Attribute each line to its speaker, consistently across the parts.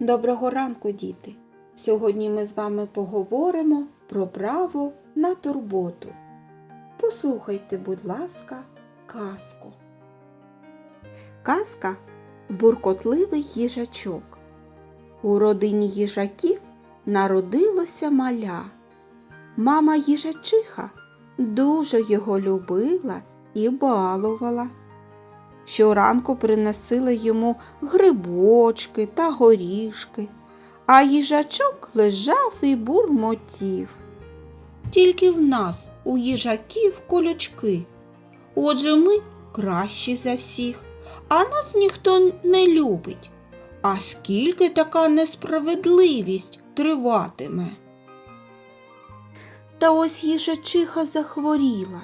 Speaker 1: Доброго ранку, діти! Сьогодні ми з вами поговоримо про право на турботу. Послухайте, будь ласка, казку. Казка буркотливий їжачок. У родині їжаків народилося маля. Мама їжачиха дуже його любила і балувала. Щоранку приносили йому грибочки та горішки, а їжачок лежав і бурмотів. Тільки в нас, у їжаків, колючки. Отже, ми кращі за всіх, а нас ніхто не любить. А скільки така несправедливість триватиме? Та ось їжачиха захворіла.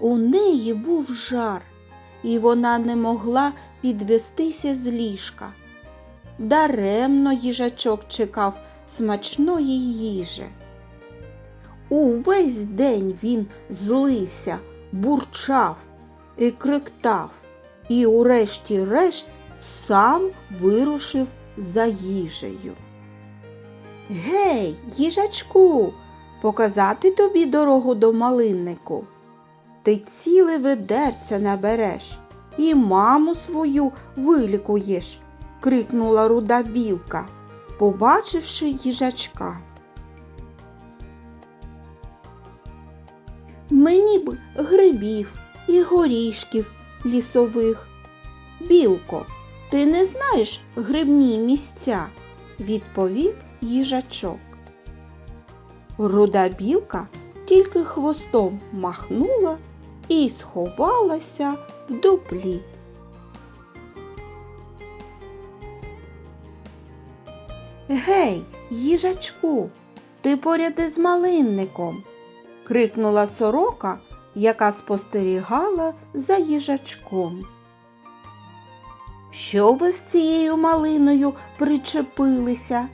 Speaker 1: У неї був жар і вона не могла підвестися з ліжка. Даремно їжачок чекав смачної їжі. Увесь день він злився, бурчав і криктав, і урешті-решт сам вирушив за їжею. Гей, їжачку, показати тобі дорогу до малиннику. Ти ціле ведерце набереш і маму свою вилікуєш, крикнула руда білка, побачивши їжачка. Мені б грибів і горішків лісових. Білко, ти не знаєш грибні місця, відповів їжачок. Руда білка тільки хвостом махнула і сховалася в дуплі. Гей, їжачку, ти поряд із малинником. крикнула сорока, яка спостерігала за їжачком. Що ви з цією малиною причепилися?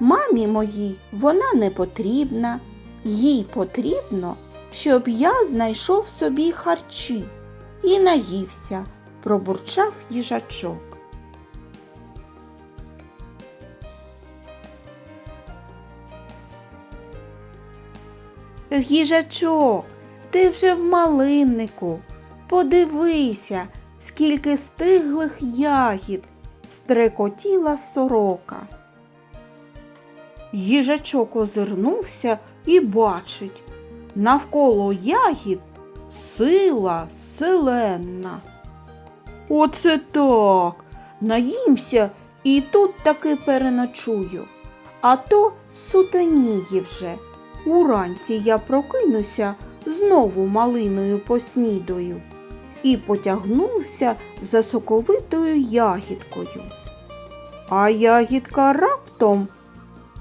Speaker 1: Мамі моїй вона не потрібна. Їй потрібно, щоб я знайшов собі харчі і наївся, пробурчав їжачок. Їжачок, ти вже в малиннику. Подивися, скільки стиглих ягід, стрекотіла сорока. Їжачок озирнувся і бачить, навколо ягід сила селенна. Оце так. Наїмся і тут таки переночую. А то сутеніє вже. Уранці я прокинуся, знову малиною поснідаю і потягнувся за соковитою ягідкою. А ягідка раптом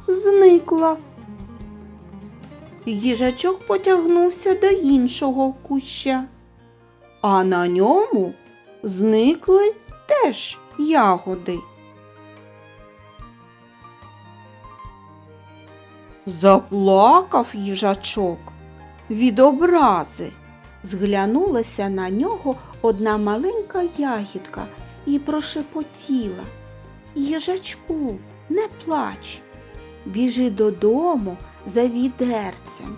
Speaker 1: зникла. Їжачок потягнувся до іншого куща, а на ньому зникли теж ягоди. Заплакав їжачок від образи. Зглянулася на нього одна маленька ягідка і прошепотіла. Їжачку, не плач, біжи додому за відерцем,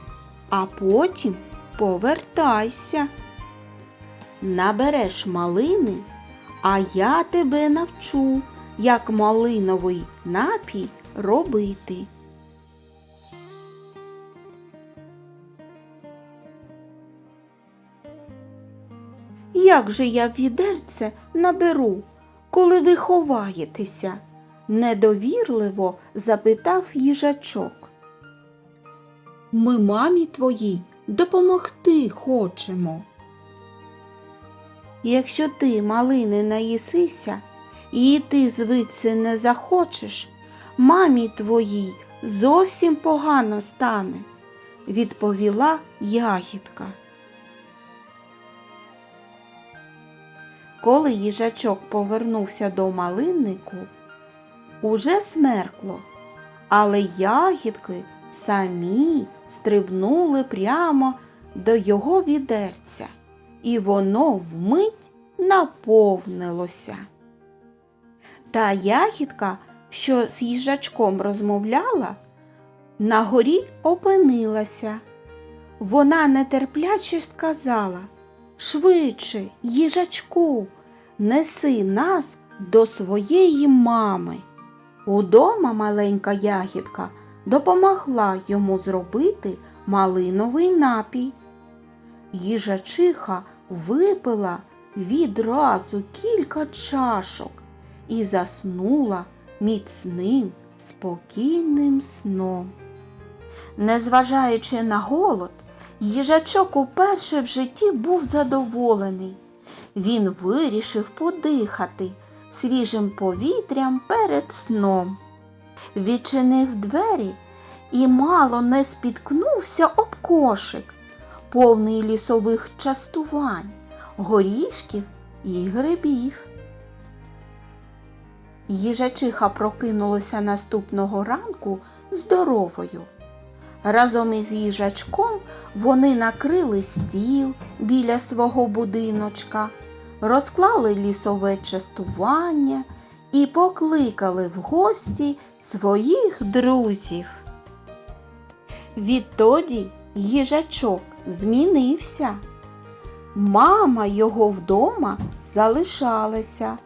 Speaker 1: а потім повертайся. Набереш малини, а я тебе навчу, як малиновий напій робити. Як же я відерце наберу, коли ви ховаєтеся? недовірливо запитав їжачок. Ми мамі твоїй допомогти хочемо. Якщо ти, малини, наїсися, і ти звідси не захочеш, мамі твоїй зовсім погано стане, відповіла ягідка. Коли їжачок повернувся до малиннику, уже смеркло, але ягідки самі стрибнули прямо до його відерця, і воно вмить наповнилося. Та ягідка що з їжачком розмовляла, на горі опинилася. Вона нетерпляче сказала Швидше, їжачку, неси нас до своєї мами. Удома маленька ягідка допомогла йому зробити малиновий напій. Їжачиха випила відразу кілька чашок і заснула міцним, спокійним сном. Незважаючи на голод, їжачок уперше в житті був задоволений. Він вирішив подихати свіжим повітрям перед сном. Відчинив двері і мало не спіткнувся об кошик, повний лісових частувань, горішків і грибів. Їжачиха прокинулася наступного ранку здоровою. Разом із їжачком вони накрили стіл біля свого будиночка, розклали лісове частування і покликали в гості своїх друзів. Відтоді їжачок змінився. Мама його вдома залишалася,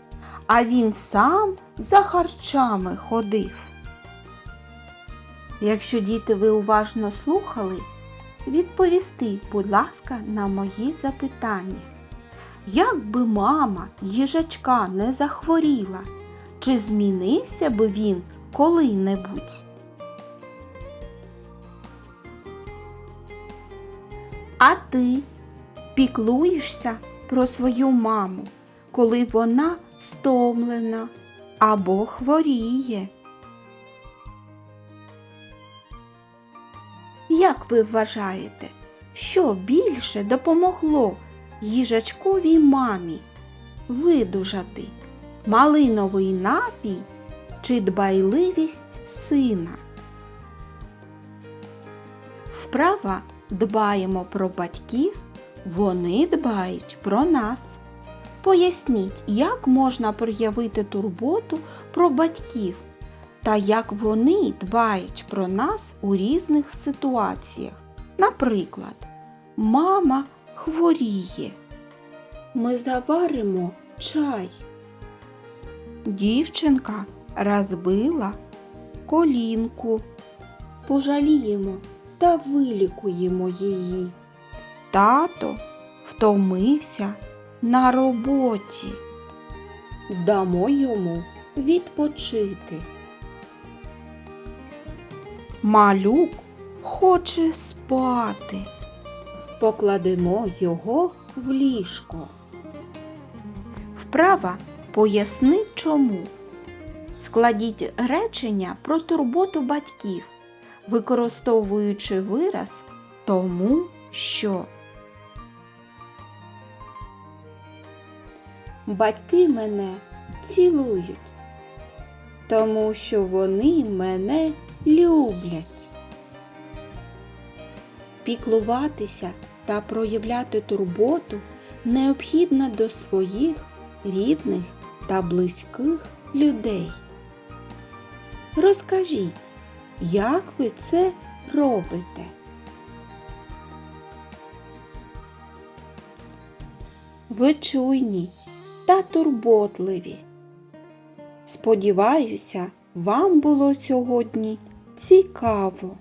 Speaker 1: а він сам за харчами ходив. Якщо діти ви уважно слухали, відповісти, будь ласка, на мої запитання. Як би мама їжачка не захворіла, чи змінився би він коли-небудь? А ти піклуєшся про свою маму, коли вона стомлена або хворіє? Як ви вважаєте, що більше допомогло їжачковій мамі видужати малиновий напій чи дбайливість сина? Вправа дбаємо про батьків, вони дбають про нас. Поясніть, як можна проявити турботу про батьків та як вони дбають про нас у різних ситуаціях. Наприклад, мама хворіє. Ми заваримо чай. Дівчинка розбила колінку. Пожаліємо та вилікуємо її. Тато втомився на роботі. Дамо йому відпочити. Малюк хоче спати. Покладемо його в ліжко. Вправа поясни чому. Складіть речення про турботу батьків, використовуючи вираз тому, що. Батьки мене цілують, тому що вони мене люблять. Піклуватися та проявляти турботу необхідно до своїх рідних та близьких людей. Розкажіть, як ви це робите? Ви чуйні та турботливі. Сподіваюся, вам було сьогодні цікаво.